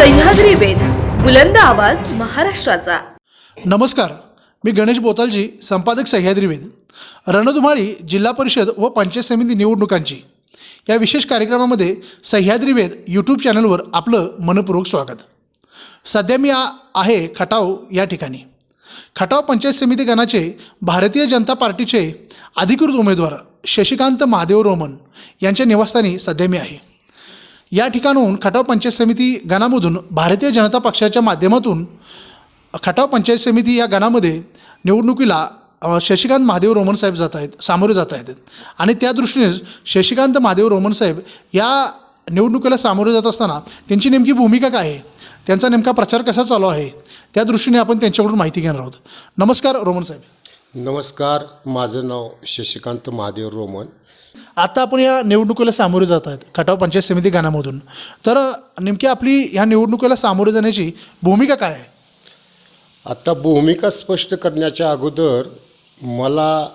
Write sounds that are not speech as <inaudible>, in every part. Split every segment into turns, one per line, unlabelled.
सह्याद्री वेद बुलंद आवाज महाराष्ट्राचा.
नमस्कार मी गणेश बोतालजी संपादक सह्याद्री वेद. रणधुमाळी जिल्हा परिषद व पंचायत समिती निवडणुकांची. या विशेष कार्यक्रमामध्ये सह्याद्री वेद यूट्यूब चॅनलवर आपलं मनपूर्वक स्वागत. सध्या मी आ आहे खटाव या ठिकाणी. खटाव पंचायत समिती गणाचे भारतीय जनता पार्टीचे अधिकृत उमेदवार शशिकांत महादेव रोमन यांच्या निवासस्थानी सध्या मी आहे. या ठिकाणून खटाव पंचायत समिती गणामधून भारतीय जनता पक्षाच्या माध्यमातून खटाव पंचायत समिती या गणामध्ये निवडणुकीला शशिकांत महादेव रोमन साहेब जात आहेत सामोरे जात आहेत. आणि त्या दृष्टीने शशिकांत महादेव रोमन साहेब या निवडणुकीला सामोरे जात असताना त्यांची नेमकी भूमिका काय आहे? त्यांचा नेमका प्रचार कसा चालू आहे? त्या दृष्टीने आपण त्यांच्याकडून माहिती घेणार आहोत. नमस्कार रोमन साहेब.
नमस्कार माझं नाव शशिकांत महादेव रोमन.
आता आपण या निवडणुकीला सामोरे जात आहेत खटाव पंचायत समिती गाण्यामधून. तर नेमकी आपली ह्या निवडणुकीला सामोरे जाण्याची भूमिका काय आहे?
आता भूमिका स्पष्ट करण्याच्या अगोदर मला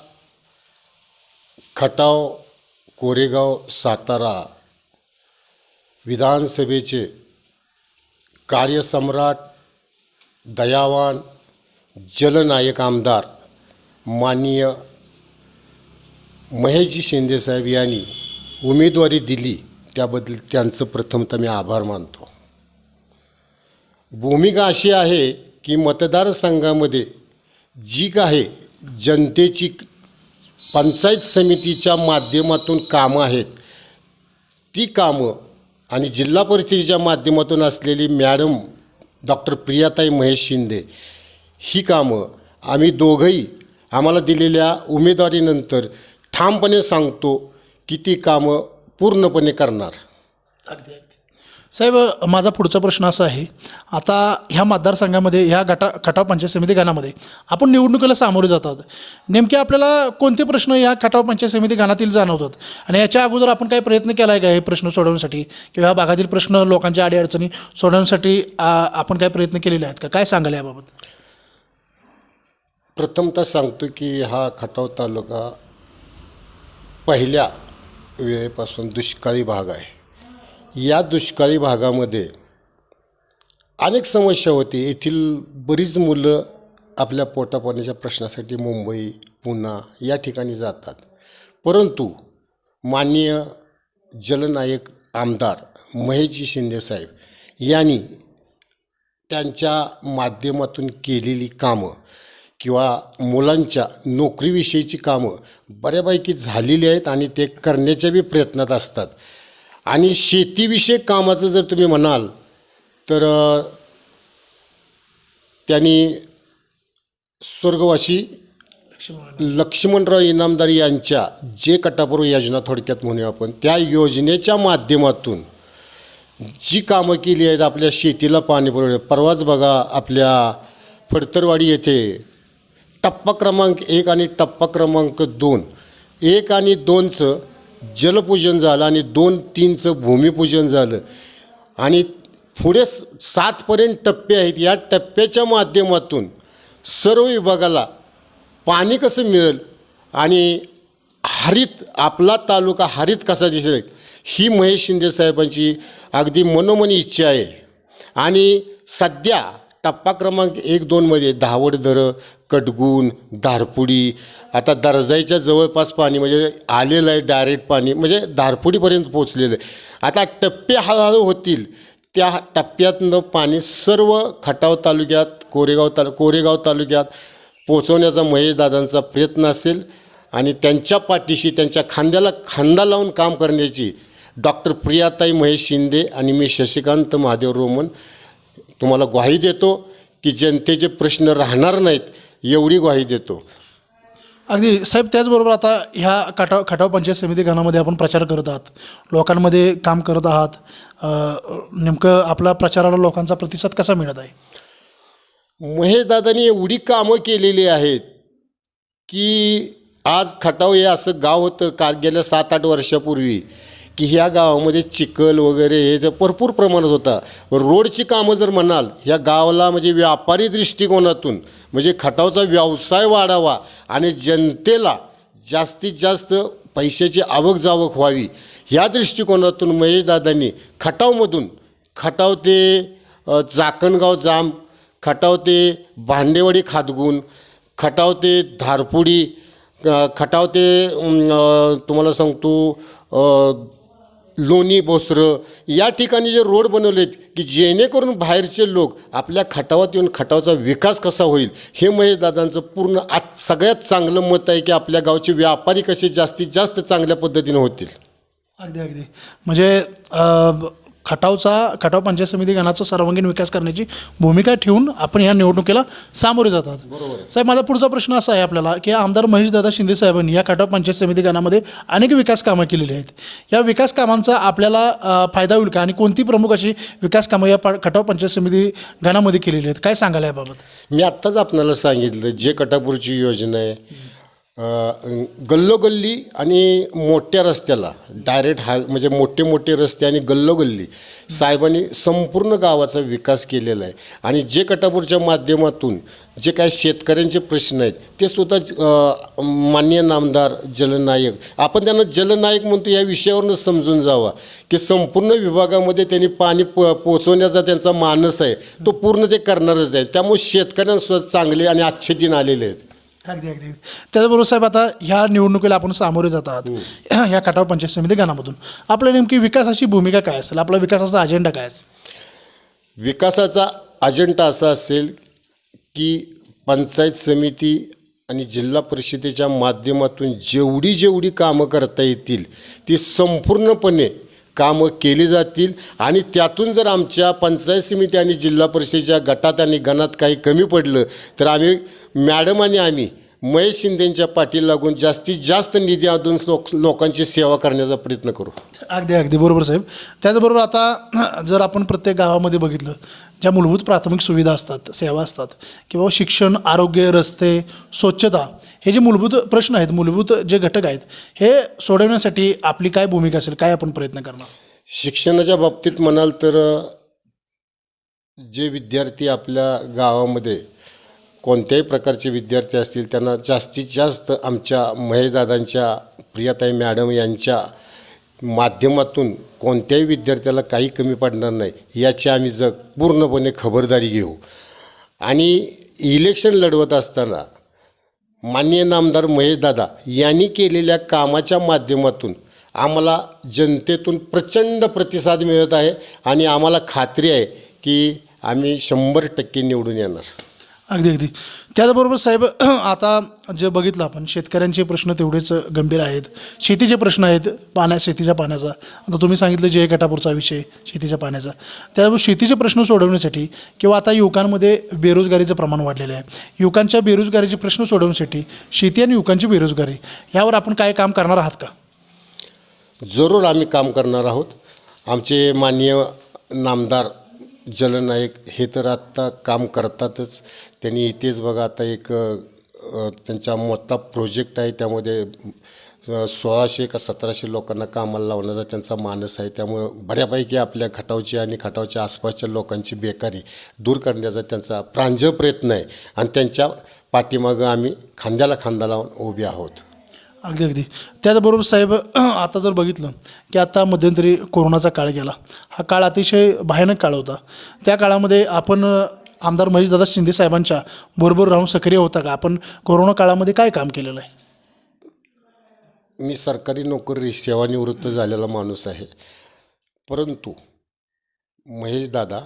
खटाव कोरेगाव सातारा विधानसभेचे कार्यसम्राट दयावान जलनायक आमदार माननीय महेशजी शिंदेसाहेब यांनी उमेदवारी दिली त्याबद्दल त्यांचं प्रथमतः मी आभार मानतो. भूमिका अशी आहे की मतदारसंघामध्ये जी काही जनतेची पंचायत समितीच्या माध्यमातून कामं आहेत ती कामं आणि जिल्हा परिषदेच्या माध्यमातून असलेली मॅडम डॉक्टर प्रियाताई महेश शिंदे ही कामं आम्ही दोघंही आम्हाला दिलेल्या उमेदवारीनंतर ठामपणे सांगतो की ती कामं पूर्णपणे करणार.
अगदी अगदी. साहेब माझा पुढचा प्रश्न असा आहे आता ह्या मतदारसंघामध्ये ह्या गटा खटाव पंचायत समिती गाणामध्ये आपण निवडणुकीला सामोरे जातात. नेमके आपल्याला कोणते प्रश्न या खटाव पंचायत समिती गाणातील जाणवतात? आणि याच्या अगोदर आपण काही प्रयत्न केला आहे का हे प्रश्न सोडवण्यासाठी? किंवा ह्या भागातील प्रश्न लोकांच्या अडीअडचणी सोडवण्यासाठी आपण काही प्रयत्न केलेले आहेत का? काय सांगाल याबाबत?
प्रथमतः सांगतो की हा खटाव तालुका पहिल्या वेळेपासून दुष्काळी भाग आहे. या दुष्काळी भागामध्ये अनेक समस्या होती. येथील बरीच मुलं आपल्या पोटापाण्याच्या प्रश्नासाठी मुंबई पुणे या ठिकाणी जातात. परंतु माननीय जलनायक आमदार महेशजी शिंदेसाहेब यांनी त्यांच्या माध्यमातून केलेली कामं किंवा मुलांच्या नोकरीविषयीची कामं बऱ्यापैकी झालेली आहेत आणि ते करण्याच्या बी प्रयत्नात असतात. आणि शेतीविषयक कामाचं जर तुम्ही म्हणाल तर त्यांनी स्वर्गवासी लक्ष्मणराव. इनामदार यांच्या जे कटापूर्व योजना थोडक्यात म्हणूया आपण त्या योजनेच्या माध्यमातून जी कामं केली आहेत आपल्या शेतीला पाणी पुरवठे परवाच बघा आपल्या फडतरवाडी येथे टप्पा क्रमांक एक आणि टप्पा क्रमांक दोन. एक आणि दोनचं जलपूजन झालं आणि दोन तीनचं भूमिपूजन झालं. आणि पुढे सातपर्यंत टप्पे आहेत. या टप्प्याच्या माध्यमातून सर्व विभागाला पाणी कसं मिळेल आणि हरित आपला तालुका हरित कसा दिसेल ही महेश शिंदे साहेबांची अगदी मनोमनी इच्छा आहे. आणि सध्या टप्पा क्रमांक एक दोनमध्ये धावडदरं कटगुण धारपुडी. आता दर्जाईच्या जवळपास पाणी म्हणजे आलेलं आहे डायरेक्ट पाणी म्हणजे धारपुडीपर्यंत पोचलेलं आहे. आता टप्पे हळूहळू होतील. त्या टप्प्यातनं पाणी सर्व खटाव तालुक्यात कोरेगाव तालु कोरेगाव तालुक्यात पोचवण्याचा महेशदादांचा प्रयत्न असेल आणि त्यांच्या पाठीशी त्यांच्या खांद्याला खांदा लावून काम करण्याची डॉक्टर प्रियाताई महेश शिंदे आणि मी शशिकांत महादेव रोमन तुम्हाला ग्वाही देतो की जनतेचे प्रश्न राहणार नाहीत एवढी ग्वाही देतो.
अगदी साहेब त्याचबरोबर आता ह्या खटाव खटाव पंचायत समिती गणामध्ये आपण प्रचार करत आहात. लोकांमध्ये काम करत आहात. नेमकं आपला प्रचाराला लोकांचा प्रतिसाद कसा मिळत आहे?
महेशदादांनी एवढी कामं केलेली आहेत की आज खटाव हे असं गाव होतं काल गेल्या सात आठ वर्षापूर्वी. की ह्या गावामध्ये चिखल वगैरे हे जर भरपूर प्रमाणात होता. रोडची कामं जर म्हणाल ह्या गावाला म्हणजे व्यापारी दृष्टिकोनातून म्हणजे खटावचा व्यवसाय वाढावा आणि जनतेला जास्तीत जास्त पैशाची आवक जावक व्हावी ह्या दृष्टिकोनातून महेशदादांनी खटावमधून खटाव ते चाकणगाव जाम खटाव ते भांडेवाडी खादगुण खटाव ते धारपुडी खटाव ते तुम्हाला सांगतो लोणी बोसरं या ठिकाणी जे रोड बनवलेत की जेणेकरून बाहेरचे लोक आपल्या खटावात येऊन खटावाचा विकास कसा होईल हे महेशदादांचं पूर्ण आज सगळ्यात चांगलं मत आहे की आपल्या गावचे व्यापारी कसे जास्तीत जास्त चांगल्या पद्धतीने होतील.
अगदी अगदी. म्हणजे खटावचा खटाव पंचायत समिती गणाचा सर्वांगीण विकास करण्याची भूमिका ठेवून आपण या निवडणुकीला सामोरे जातात. साहेब माझा पुढचा प्रश्न असा आहे आपल्याला की आमदार महेशदादा शिंदे साहेबांनी या खटाव पंचायत समिती गणामध्ये अनेक विकास कामं केलेली आहेत. या विकास कामांचा आपल्याला फायदा होईल का? आणि कोणती प्रमुख अशी विकास कामं या खटाव पंचायत समिती गणामध्ये केलेली आहेत? काय सांगाल याबाबत?
मी आत्ताच आपल्याला सांगितलं जे कटापूरची योजना आहे गल्लोगल्ली आणि मोठ्या रस्त्याला डायरेक्ट हा म्हणजे मोठे मोठे रस्ते आणि गल्लोगल्ली साहेबांनी संपूर्ण गावाचा विकास केलेला आहे. आणि जे कटापूरच्या माध्यमातून जे काय शेतकऱ्यांचे प्रश्न आहेत ते सुद्धा मान्य माननीय नामदार जलनायक आपण त्यांना जलनायक म्हणतो या विषयावरनं समजून जावा की संपूर्ण विभागामध्ये त्यांनी पाणी प पोचवण्याचा त्यांचा मानस आहे तो पूर्ण ते करणारच आहे. त्यामुळे शेतकऱ्यांनासुद्धा चांगले आणि अच्छे दिन आलेले आहेत.
अगदी अगदी. त्याचबरोबर साहेब आता ह्या निवडणुकीला आपण सामोरे जातात. <clears throat> ह्या खटाव पंचायत समिती गणामधून. आपल्या नेमकी विकासाची भूमिका काय असेल? आपला विकासाचा अजेंडा काय असेल?
विकासाचा अजेंडा असा असेल की पंचायत समिती आणि जिल्हा परिषदेच्या माध्यमातून जेवढी जेवढी कामं करता येतील ती संपूर्णपणे कामं केली जातील. आणि त्यातून जर आमच्या पंचायत समिती आणि जिल्हा परिषदेच्या गटात आणि गणात काही कमी पडलं तर आम्ही मॅडम आणि आम्ही महेश शिंदेंच्या पाठी लागून जास्तीत जास्त निधी अजून लोक लोकांची सेवा करण्याचा प्रयत्न करू.
अगदी अगदी बरोबर साहेब. त्याचबरोबर आता <clears throat> जर आपण प्रत्येक गावामध्ये बघितलं ज्या मूलभूत प्राथमिक सुविधा असतात सेवा असतात किंवा शिक्षण आरोग्य रस्ते स्वच्छता हे जे मूलभूत प्रश्न आहेत मूलभूत जे घटक आहेत हे सोडवण्यासाठी आपली काय भूमिका असेल काय आपण प्रयत्न करणार?
शिक्षणाच्या बाबतीत म्हणाल तर जे विद्यार्थी आपल्या गावामध्ये कोणत्याही प्रकारचे विद्यार्थी असतील त्यांना जास्तीत जास्त आमच्या महेशदादांच्या प्रियाताई मॅडम यांच्या माध्यमातून कोणत्याही विद्यार्थ्याला काही कमी पडणार नाही याची आम्ही जग पूर्णपणे खबरदारी घेऊ. आणि इलेक्शन लढवत असताना मान्य नामदार महेशदादा यांनी केलेल्या कामाच्या माध्यमातून आम्हाला जनतेतून प्रचंड प्रतिसाद मिळत आहे आणि आम्हाला खात्री आहे की आम्ही शंभर टक्के निवडून येणार.
अगदी अगदी. त्याचबरोबर साहेब <clears throat> आता जे बघितलं आपण शेतकऱ्यांचे प्रश्न तेवढेच गंभीर आहेत. शेतीचे प्रश्न आहेत पाण्या शेतीच्या पाण्याचा. आता तुम्ही सांगितलं जे कटापूरचा विषय शेतीच्या पाण्याचा. त्याबरोबर शेतीचे प्रश्न सोडवण्यासाठी किंवा आता युवकांमध्ये बेरोजगारीचं प्रमाण वाढलेलं आहे. युवकांच्या बेरोजगारीचे प्रश्न सोडवण्यासाठी शेती आणि युवकांची बेरोजगारी यावर आपण काय काम करणार आहात का?
जरूर आम्ही काम करणार आहोत. आमचे माननीय नामदार जलनायक हे तर आत्ता काम करतातच. त्यांनी इथेच बघा आता एक त्यांचा मोठा प्रोजेक्ट आहे. त्यामध्ये सोळाशे का सतराशे लोकांना कामाला लावण्याचा त्यांचा मानस आहे. त्यामुळं बऱ्यापैकी आपल्या खटावची आणि खटावच्या आसपासच्या लोकांची बेकारी दूर करण्याचा त्यांचा प्रांजळ प्रयत्न आहे. आणि त्यांच्या पाठीमागं आम्ही खांद्याला खांदा लावून उभे आहोत.
अगदी अगदी. त्याचबरोबर साहेब <clears throat> आता जर बघितलं की आता मध्यंतरी कोरोनाचा काळ गेला. हा काळ अतिशय भयानक काळ होता. त्या काळामध्ये आपण आमदार महेशदादा शिंदे साहेबांच्या बरोबर राहून सक्रिय होता का? आपण कोरोना काळामध्ये काय काम केलेलं आहे?
मी सरकारी नोकरी सेवानिवृत्त झालेला माणूस आहे. परंतु महेशदादा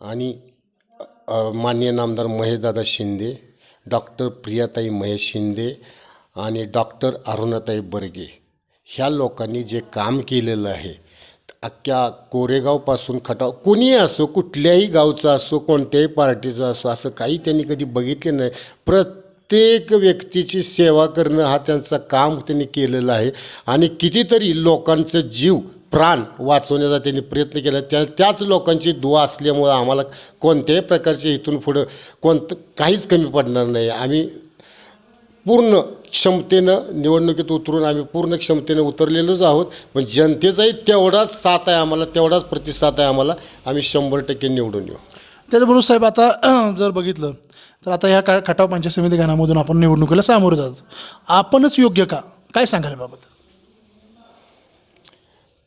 आणि मान्य माननीय नामदार महेशदादा शिंदे डॉक्टर प्रियाताई महेश शिंदे आणि डॉक्टर अरुणाताई बर्गे ह्या लोकांनी जे काम केलेलं आहे अख्ख्या कोरेगावपासून खटाव कोणीही असो कुठल्याही गावचा असो कोणत्याही पार्टीचा असो असं काही त्यांनी कधी बघितले नाही. प्रत्येक व्यक्तीची सेवा करणं हा त्यांचं काम त्यांनी केलेलं आहे. आणि कितीतरी लोकांचं जीव प्राण वाचवण्याचा त्यांनी प्रयत्न केला. त्या त्याच लोकांची दुवा असल्यामुळं आम्हाला कोणत्याही प्रकारचे इथून पुढं कोणतं काहीच कमी पडणार नाही. आम्ही पूर्ण क्षमतेनं निवडणुकीत उतरून आम्ही पूर्ण क्षमतेनं उतरलेलोच आहोत. पण जनतेचाही तेवढाच साथ आहे आम्हाला तेवढाच प्रतिसाद आहे आम्हाला. आम्ही शंभर टक्के निवडून येऊ.
त्याचबरोबर साहेब आता <clears throat> जर बघितलं तर आता ह्या का खटाव पंचायत समिती गणामधून आपण निवडणुकीला सामोरे जातो. आपणच योग्य का? काय सांगाल याबाबत?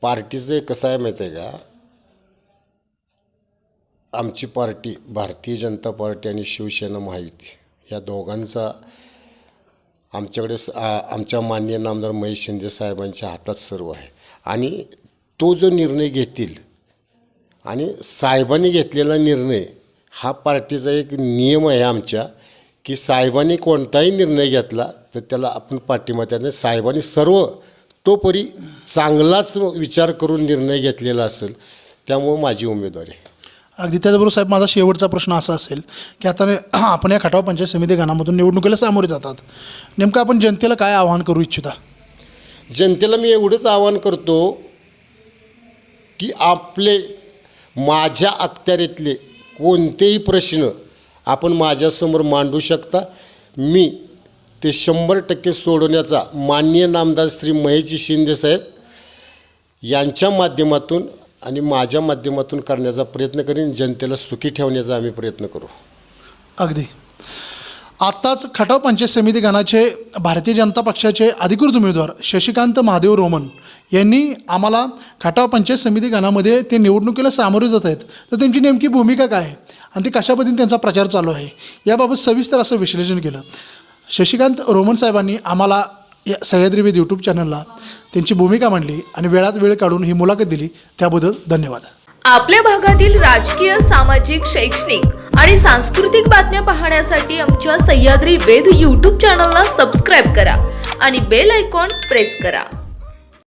पार्टीचं कसं आहे माहिती आहे का? आमची पार्टी भारतीय जनता पार्टी आणि शिवसेना महायुती या दोघांचा आमच्याकडे स- आमच्या माननीय नामदार महेश शिंदे साहेबांच्या हातात सर्व आहे. आणि तो जो निर्णय घेतील आणि साहेबांनी घेतलेला निर्णय हा पार्टीचा एक नियम आहे आमच्या की साहेबांनी कोणताही निर्णय घेतला तर त्याला आपण पाठिंबा त्याने साहेबांनी सर्व तोपरी चांगलाच विचार करून निर्णय घेतलेला असेल त्यामुळं माझी उमेदवारी आहे.
अगदी त्याचबरोबर साहेब माझा शेवटचा प्रश्न असा असेल की आता <clears throat> आपण या खटाव पंचायत समिती गणामधून निवडणुकीला सामोरे जातात. नेमकं आपण जनतेला काय आवाहन करू इच्छिता?
जनतेला मी एवढंच आवाहन करतो की आपले माझ्या अखत्यारीतले कोणतेही प्रश्न आपण माझ्यासमोर मांडू शकता. मी ते शंभर टक्के सोडवण्याचा माननीय नामदार श्री महेशजी शिंदेसाहेब यांच्या माध्यमातून आणि माझ्या माध्यमातून करण्याचा प्रयत्न करीन जनतेला सुखी ठेवण्याचा आम्ही प्रयत्न करू.
अगदी. आत्ताच खटाव पंचायत समिती गणाचे भारतीय जनता पक्षाचे अधिकृत उमेदवार शशिकांत महादेव रोमन यांनी आम्हाला खटाव पंचायत समिती गणामध्ये ते निवडणुकीला सामोरे जात आहेत. तर त्यांची नेमकी भूमिका काय आहे आणि ती कशा पद्धतीने त्यांचा प्रचार चालू आहे याबाबत सविस्तर असं विश्लेषण केलं. शशिकांत रोमन साहेबांनी आम्हाला या सह्याद्री वेद यूट्यूब चॅनलला त्यांची भूमिका मांडली आणि वेळात वेळ काढून ही मुलाखत दिली. त्याबद्दल धन्यवाद.
आपल्या भागातील राजकीय सामाजिक शैक्षणिक आणि सांस्कृतिक बातम्या पाहण्यासाठी आमच्या सह्याद्री वेद यूट्यूब चॅनलला सबस्क्राईब करा आणि बेल आयकॉन प्रेस करा.